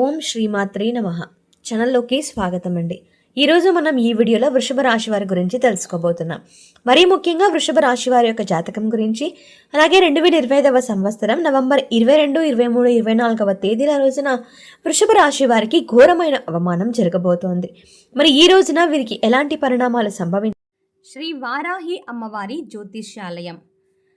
ఓం శ్రీమాత్రే నమ. ఛానల్లోకి స్వాగతం అండి ఈరోజు మనం ఈ వీడియోలో వృషభ రాశి వారి గురించి తెలుసుకోబోతున్నాం. మరీ ముఖ్యంగా వృషభ రాశి వారి యొక్క జాతకం గురించి అలాగే రెండు వేల ఇరవై ఐదవ సంవత్సరం నవంబర్ ఇరవై రెండు ఇరవై మూడు ఇరవై నాలుగవ తేదీల రోజున వృషభ రాశి వారికి ఘోరమైన అవమానం జరగబోతోంది. మరి ఈ రోజున వీరికి ఎలాంటి పరిణామాలు సంభవించాయి శ్రీ వారాహి అమ్మవారి జ్యోతిష్యాలయం.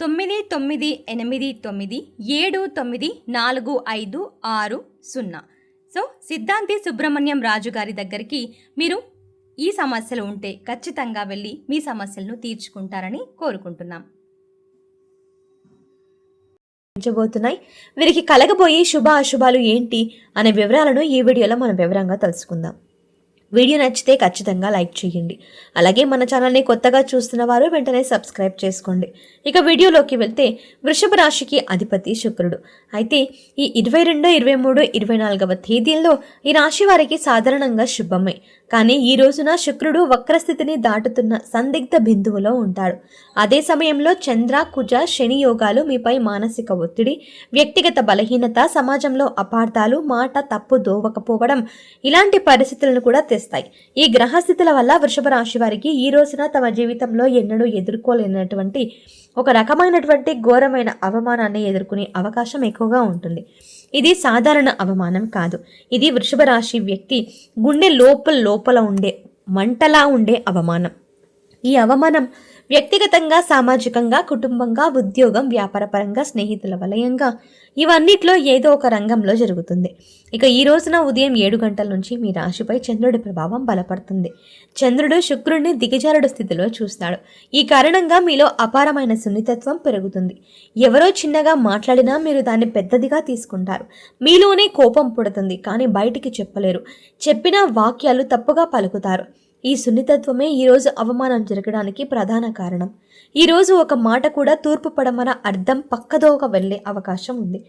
తొమ్మిది తొమ్మిది ఎనిమిది తొమ్మిది ఏడు తొమ్మిది నాలుగు ఐదు ఆరు సున్నా. సో సిద్ధాంతి సుబ్రహ్మణ్యం రాజు గారి దగ్గరికి మీరు ఈ సమస్యలు ఉంటే ఖచ్చితంగా వెళ్ళి మీ సమస్యలను తీర్చుకుంటారని కోరుకుంటున్నాం. ఉంచబోతున్నాయి వీరికి కలగబోయే శుభ అశుభాలు ఏంటి అనే వివరాలను ఈ వీడియోలో మనం వివరంగా తెలుసుకుందాం. వీడియో నచ్చితే ఖచ్చితంగా లైక్ చేయండి. అలాగే మన ఛానల్ని కొత్తగా చూస్తున్న వారు వెంటనే సబ్స్క్రైబ్ చేసుకోండి. ఇక వీడియోలోకి వెళ్తే వృషభ రాశికి అధిపతి శుక్రుడు. అయితే ఈ ఇరవై రెండు ఇరవై మూడు ఇరవై నాలుగవ తేదీల్లో ఈ రాశి వారికి సాధారణంగా శుభమే. కానీ ఈ రోజున శుక్రుడు వక్రస్థితిని దాటుతున్న సందిగ్ధ బిందువులో ఉంటాడు. అదే సమయంలో చంద్ర కుజ శని యోగాలు మీపై మానసిక ఒత్తిడి వ్యక్తిగత బలహీనత సమాజంలో అపార్థాలు మాట తప్పు దోవకపోవడం ఇలాంటి పరిస్థితులను కూడా తెస్తాయి ఈ గ్రహస్థితుల వల్ల వృషభ రాశి వారికి ఈ రోజున తమ జీవితంలో ఎన్నడూ ఎదుర్కోలేనటువంటి ఒక రకమైనటువంటి ఘోరమైన అవమానాన్ని ఎదుర్కొనే అవకాశం ఎక్కువగా ఉంటుంది. ఇది సాధారణ అవమానం కాదు. ఇది వృషభ రాశి వ్యక్తి గుండె లోపల లోపల ఉండే మంటలా ఉండే అవమానం. ఈ అవమానం వ్యక్తిగతంగా సామాజికంగా కుటుంబంగా ఉద్యోగం వ్యాపారపరంగా స్నేహితుల వలయంగా ఇవన్నిట్లో ఏదో ఒక రంగంలో జరుగుతుంది. ఇక ఈ రోజున ఉదయం ఏడు గంటల నుంచి మీ రాశిపై చంద్రుడి ప్రభావం బలపడుతుంది. చంద్రుడు శుక్రుడిని దిగజారుడు స్థితిలో చూస్తాడు. ఈ కారణంగా మీలో అపారమైన సున్నితత్వం పెరుగుతుంది. ఎవరో చిన్నగా మాట్లాడినా మీరు దాన్ని పెద్దదిగా తీసుకుంటారు. మీలోనే కోపం పుడుతుంది కానీ బయటికి చెప్పలేరు. చెప్పిన వాక్యాలు తప్పుగా పలుకుతారు. ఈ సున్నితత్వమే ఈరోజు అవమానం జరగడానికి ప్రధాన కారణం. ఈరోజు ఒక మాట కూడా తూర్పు పడమర అర్థం పక్కదోక వెళ్ళే అవకాశం ఉంది.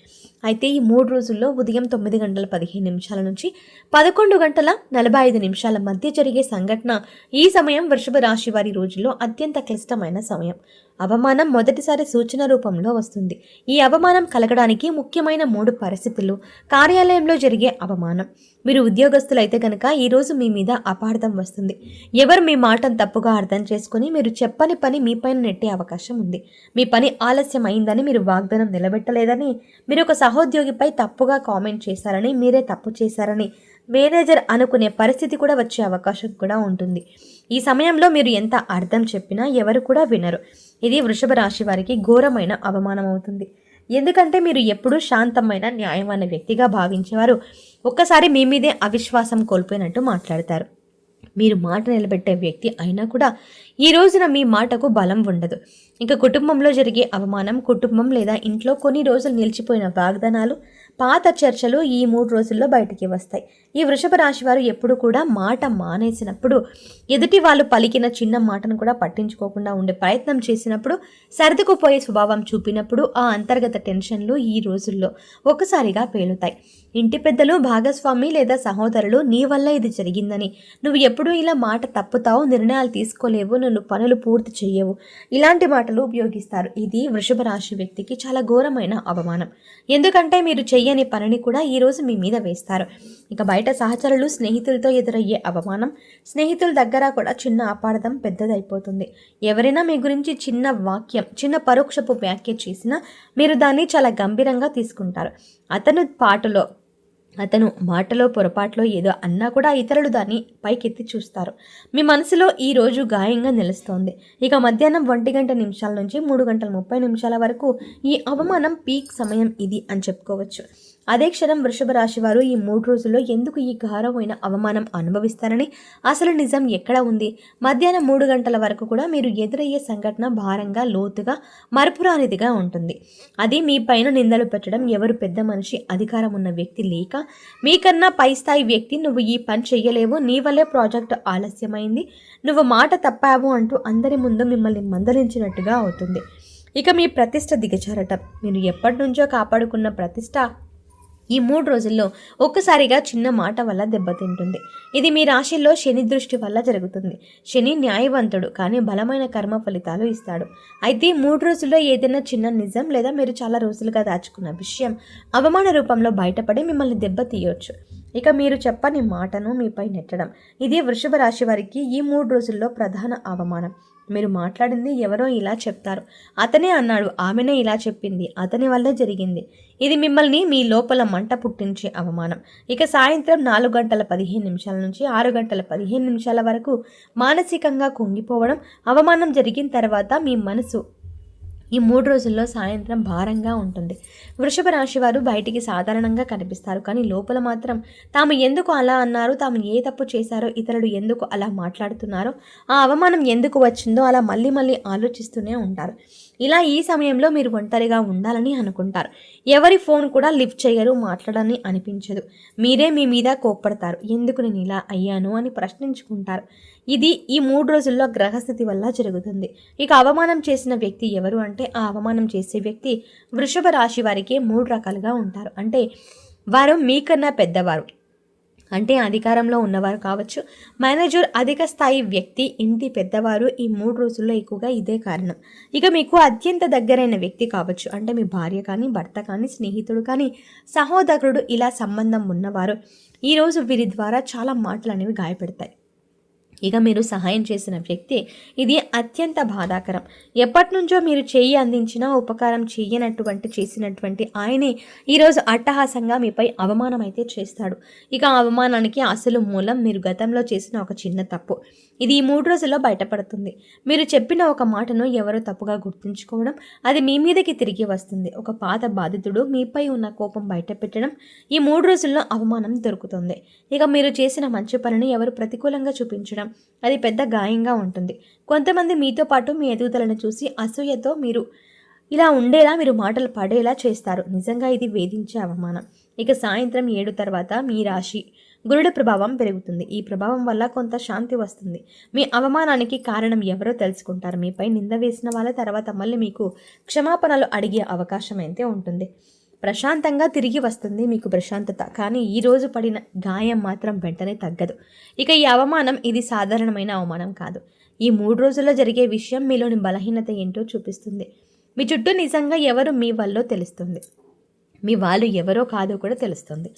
అయితే ఈ మూడు రోజుల్లో ఉదయం తొమ్మిది గంటల పదిహేను నిమిషాల నుంచి పదకొండు గంటల నలభై ఐదు నిమిషాల మధ్య జరిగే సంఘటన ఈ సమయం వృషభ రాశి వారి రోజుల్లో అత్యంత క్లిష్టమైన సమయం. అవమానం మొదటిసారి సూచన రూపంలో వస్తుంది. ఈ అవమానం కలగడానికి ముఖ్యమైన మూడు పరిస్థితులు. కార్యాలయంలో జరిగే అవమానం. మీరు ఉద్యోగస్తులైతే కనుక ఈరోజు మీ మీద అపార్థం వస్తుంది. ఎవరు మీ మాటను తప్పుగా అర్థం చేసుకుని మీరు చెప్పని పని మీ పైన నెట్టే అవకాశం ఉంది. మీ పని ఆలస్యం అయిందని మీరు వాగ్దానం నిలబెట్టలేదని మీరు ఒక సహోద్యోగిపై తప్పుగా కామెంట్ చేశారని మీరే తప్పు చేశారని మేనేజర్ అనుకునే పరిస్థితి కూడా వచ్చే అవకాశం కూడా ఉంటుంది. ఈ సమయంలో మీరు ఎంత అర్థం చెప్పినా ఎవరు కూడా వినరు. ఇది వృషభ రాశి వారికి ఘోరమైన అవమానం అవుతుంది. ఎందుకంటే మీరు ఎప్పుడూ శాంతమైన న్యాయమైన వ్యక్తిగా భావించేవారు. ఒక్కసారి మీ మీదే అవిశ్వాసం కోల్పోయినట్టు మాట్లాడతారు. మీరు మాట నిలబెట్టే వ్యక్తి అయినా కూడా ఈ రోజున మీ మాటకు బలం ఉండదు. ఇంకా కుటుంబంలో జరిగే అవమానం కుటుంబం లేదా ఇంట్లో కొన్ని రోజులు నిలిచిపోయిన వాగ్దానాలు పాత చర్చలు ఈ మూడు రోజుల్లో బయటికి వస్తాయి. ఈ వృషభ రాశి వారు ఎప్పుడు కూడా మాట మానేసినప్పుడు ఎదుటి వాళ్ళు పలికిన చిన్న మాటను కూడా పట్టించుకోకుండా ఉండే ప్రయత్నం చేసినప్పుడు సర్దుకుపోయే స్వభావం చూపినప్పుడు ఆ అంతర్గత టెన్షన్లు ఈ రోజుల్లో ఒకసారిగా పేలుతాయి. ఇంటి పెద్దలు భాగస్వామి లేదా సహోదరులు నీ వల్ల ఇది జరిగిందని. నువ్వు ఎప్పుడూ ఇలా మాట తప్పుతావు నిర్ణయాలు తీసుకోలేవు నువ్వు పనులు పూర్తి చేయవు ఇలాంటి మాటలు ఉపయోగిస్తారు. ఇది వృషభ రాశి వ్యక్తికి చాలా ఘోరమైన అవమానం. ఎందుకంటే మీరు చెయ్యని పనిని కూడా ఈరోజు మీ మీద వేస్తారు. ఇక బయట సహచరులు స్నేహితులతో ఎదురయ్యే అవమానం స్నేహితుల దగ్గర కూడా చిన్న అపార్థం పెద్దదైపోతుంది. ఎవరైనా మీ గురించి చిన్న వాక్యం చిన్న పరోక్షపు వ్యాఖ్య చేసినా మీరు దాన్ని చాలా గంభీరంగా తీసుకుంటారు. అతను పాటలో అతను మాటలో పొరపాట్లో ఏదో అన్నా కూడా ఇతరులు దాన్ని పైకెత్తి చూస్తారు. మీ మనసులో ఈ రోజు గాయంగా నిలుస్తోంది. ఇక మధ్యాహ్నం ఒంటి గంట నిమిషాల నుంచి మూడు గంటల ముప్పై నిమిషాల వరకు ఈ అవమానం పీక్ సమయం ఇది అని చెప్పుకోవచ్చు. అదే క్షణం వృషభ రాశి వారు ఈ మూడు రోజుల్లో ఎందుకు ఈ ఘారమైన అవమానం అనుభవిస్తారని? అసలు నిజం ఎక్కడ ఉంది? మధ్యాహ్నం మూడు గంటల వరకు కూడా మీరు ఎదురయ్యే సంఘటన భారంగా లోతుగా మరపురానిదిగా ఉంటుంది. అది మీ పైన నిందలు పెట్టడం ఎవరు పెద్ద మనిషి అధికారం ఉన్న వ్యక్తి లేక మీకన్నా పై స్థాయి వ్యక్తి నువ్వు ఈ పని చెయ్యలేవు నీ వల్లే ప్రాజెక్ట్ ఆలస్యమైంది నువ్వు మాట తప్పావు అంటూ అందరి ముందు మిమ్మల్ని మందలించినట్టుగా అవుతుంది. ఇక మీ ప్రతిష్ట దిగజారటం. మీరు ఎప్పటి నుంచో కాపాడుకున్న ప్రతిష్ట ఈ మూడు రోజుల్లో ఒక్కసారిగా చిన్న మాట వల్ల దెబ్బతింటుంది. ఇది మీ రాశిలో శని దృష్టి వల్ల జరుగుతుంది. శని న్యాయవంతుడు కానీ బలమైన కర్మ ఫలితాలు ఇస్తాడు. అయితే మూడు రోజుల్లో ఏదైనా చిన్న నిజం లేదా మీరు చాలా రోజులుగా దాచుకున్న విషయం అవమాన రూపంలో బయటపడి మిమ్మల్ని దెబ్బతీయవచ్చు ఇక మీరు చెప్పని మాటను మీపై నెట్టడం. ఇది వృషభ రాశి వారికి ఈ మూడు రోజుల్లో ప్రధాన అవమానం. మీరు మాట్లాడింది ఎవరో ఇలా చెప్తారు. అతనే అన్నాడు ఆమెనే ఇలా చెప్పింది. అతని వల్లే జరిగింది. ఇది మిమ్మల్ని మీ లోపల మంట పుట్టించే అవమానం. ఇక సాయంత్రం నాలుగు గంటల పదిహేను నిమిషాల నుంచి ఆరు గంటల పదిహేను నిమిషాల వరకు మానసికంగా కుంగిపోవడం అవమానం జరిగిన తర్వాత మీ మనసు ఈ మూడు రోజుల్లో సాయంత్రం భారంగా ఉంటుంది. వృషభ రాశి వారు బయటికి సాధారణంగా కనిపిస్తారు. కానీ లోపల మాత్రం తాము ఎందుకు అలా అన్నారు తాము ఏ తప్పు చేశారో ఇతరులు ఎందుకు అలా మాట్లాడుతున్నారో ఆ అవమానం ఎందుకు వచ్చిందో అలా మళ్ళీ మళ్ళీ ఆలోచిస్తూనే ఉంటారు. ఇలా ఈ సమయంలో మీరు ఒంటరిగా ఉండాలని అనుకుంటారు. ఎవరి ఫోన్ కూడా లిఫ్ట్ చేయరు మాట్లాడని అనిపించదు. మీరే మీ మీద కోప్పడతారు. ఎందుకు నేను ఇలా అయ్యాను అని ప్రశ్నించుకుంటారు. ఇది ఈ మూడు రోజుల్లో గ్రహస్థితి వల్ల జరుగుతుంది. ఇక అవమానం చేసిన వ్యక్తి ఎవరు అంటే అంటే ఆ అవమానం చేసే వ్యక్తి వృషభ రాశి వారికి మూడు రకాలుగా ఉంటారు. అంటే వారు మీకన్నా పెద్దవారు. అంటే అధికారంలో ఉన్నవారు కావచ్చు. మేనేజర్ అధిక స్థాయి వ్యక్తి ఇంటి పెద్దవారు ఈ మూడు రోజుల్లో ఎక్కువగా ఇదే కారణం. ఇక మీకు అత్యంత దగ్గరైన వ్యక్తి కావచ్చు. అంటే మీ భార్య కానీ భర్త కానీ స్నేహితుడు కానీ సహోదరుడు ఇలా సంబంధం ఉన్నవారు. ఈరోజు వీరి ద్వారా చాలా మాటలు అనేవి గాయపెడతాయి. ఇక మీరు సహాయం చేసిన వ్యక్తి ఇది అత్యంత బాధాకరం. ఎప్పటి నుంచో మీరు చేయి అందించినా ఉపకారం చేయనటువంటి చేసినటువంటి ఆయనే ఈరోజు అట్టహాసంగా మీపై అవమానం అయితే చేస్తాడు. ఇక అవమానానికి అసలు మూలం మీరు గతంలో చేసిన ఒక చిన్న తప్పు. ఇది ఈ మూడు రోజుల్లో బయటపడుతుంది. మీరు చెప్పిన ఒక మాటను ఎవరో తప్పుగా గుర్తుంచుకోవడం అది మీ మీదకి తిరిగి వస్తుంది. ఒక పాత బాధితుడు మీపై ఉన్న కోపం బయట పెట్టడం ఈ మూడు రోజుల్లో అవమానం దొరుకుతుంది. ఇక మీరు చేసిన మంచి పనిని ఎవరు ప్రతికూలంగా చూపించడం అది పెద్ద గాయంగా ఉంటుంది. కొంతమంది మీతో పాటు మీ ఎదుగుదలను చూసి అసూయతో మీరు ఇలా ఉండేలా మీరు మాటలు పడేలా చేస్తారు. నిజంగా ఇది వేధించే అవమానం. ఇక సాయంత్రం ఏడు తర్వాత మీ రాశి గురుడు ప్రభావం పెరుగుతుంది. ఈ ప్రభావం వల్ల కొంత శాంతి వస్తుంది. మీ అవమానానికి కారణం ఎవరో తెలుసుకుంటారు. మీపై నింద వేసిన వాళ్ళ తర్వాత మళ్ళీ మీకు క్షమాపణలు అడిగే అవకాశం అయితే ఉంటుంది. ప్రశాంతంగా తిరిగి వస్తుంది మీకు ప్రశాంతత. కానీ ఈ రోజు పడిన గాయం మాత్రం వెంటనే తగ్గదు. ఇక ఈ అవమానం ఇది సాధారణమైన అవమానం కాదు. ఈ మూడు రోజుల్లో జరిగే విషయం మీలోని బలహీనత ఏంటో చూపిస్తుంది. మీ చుట్టూ నిజంగా ఎవరు మీ వల్లో తెలుస్తుంది? మీ వాళ్ళు ఎవరో కాదో కూడా తెలుస్తుంది.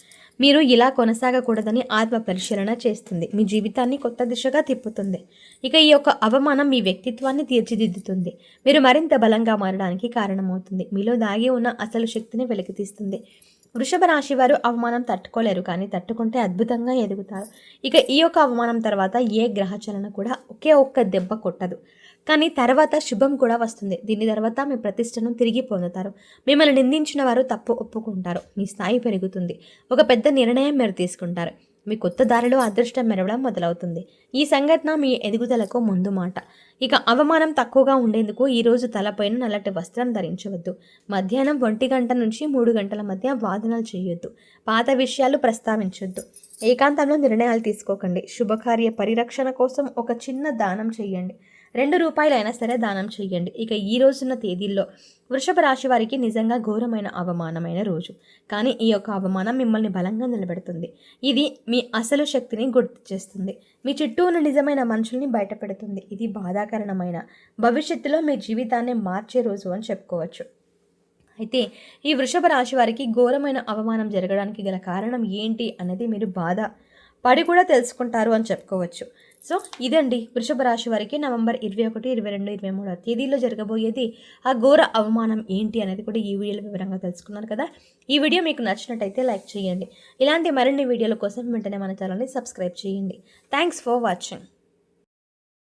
మీరు ఇలా కొనసాగకూడదని ఆత్మ పరిశీలన చేస్తుంది. మీ జీవితాన్ని కొత్త దిశగా తిప్పుతుంది. ఇక ఈ యొక్క అవమానం మీ వ్యక్తిత్వాన్ని తీర్చిదిద్దుతుంది. మీరు మరింత బలంగా మారడానికి కారణమవుతుంది. మీలో దాగి ఉన్న అసలు శక్తిని వెలికితీస్తుంది. వృషభ రాశి వారు అవమానం తట్టుకోలేరు కానీ తట్టుకుంటే అద్భుతంగా ఎదుగుతారు. ఇక ఈ యొక్క అవమానం తర్వాత ఏ గ్రహచలన కూడా ఒకే ఒక్క దెబ్బ కొట్టదు. కానీ తర్వాత శుభం కూడా వస్తుంది. దీని తర్వాత మీ ప్రతిష్టను తిరిగి పొందుతారు. మిమ్మల్ని నిందించిన వారు తప్పు ఒప్పుకుంటారు. మీ స్థాయి పెరుగుతుంది. ఒక పెద్ద నిర్ణయం మీరు తీసుకుంటారు. మీ కొత్త దారిలో అదృష్టం మెరవడం మొదలవుతుంది. ఈ సంఘటన మీ ఎదుగుదలకు ముందు మాట. ఇక అవమానం తక్కువగా ఉండేందుకు ఈరోజు తలపైన నల్లటి వస్త్రం ధరించవద్దు. మధ్యాహ్నం ఒంటి గంట నుంచి మూడు గంటల మధ్య వాదనలు చేయొద్దు. పాత విషయాలు ప్రస్తావించొద్దు. ఏకాంతంలో నిర్ణయాలు తీసుకోకండి. శుభకార్య పరిరక్షణ కోసం ఒక చిన్న దానం చేయండి. రెండు రూపాయలైనా సరే దానం చేయండి. ఇక ఈ రోజున్న తేదీల్లో వృషభ రాశి వారికి నిజంగా ఘోరమైన అవమానమైన రోజు. కానీ ఈ యొక్క అవమానం మిమ్మల్ని బలంగా నిలబెడుతుంది. ఇది మీ అసలు శక్తిని గుర్తు చేస్తుంది మీ చుట్టూ ఉన్న నిజమైన మనుషుల్ని బయటపెడుతుంది. ఇది బాధాకరణమైన భవిష్యత్తులో మీ జీవితాన్ని మార్చే రోజు అని చెప్పుకోవచ్చు. అయితే ఈ వృషభ రాశి వారికి ఘోరమైన అవమానం జరగడానికి గల కారణం ఏంటి అనేది మీరు బాధ పడి కూడా తెలుసుకుంటారు అని చెప్పుకోవచ్చు. సో ఇదండి వృషభ రాశి వారికి నవంబర్ ఇరవై ఒకటి ఇరవై రెండు ఇరవై మూడో తేదీలో జరగబోయేది. ఆ ఘోర అవమానం ఏంటి అనేది కూడా ఈ వీడియోలో వివరంగా తెలుసుకున్నారు కదా. ఈ వీడియో మీకు నచ్చినట్టయితే లైక్ చేయండి. ఇలాంటి మరిన్ని వీడియోల కోసం వెంటనే మన ఛానల్ని సబ్స్క్రైబ్ చేయండి. Thanks for watching.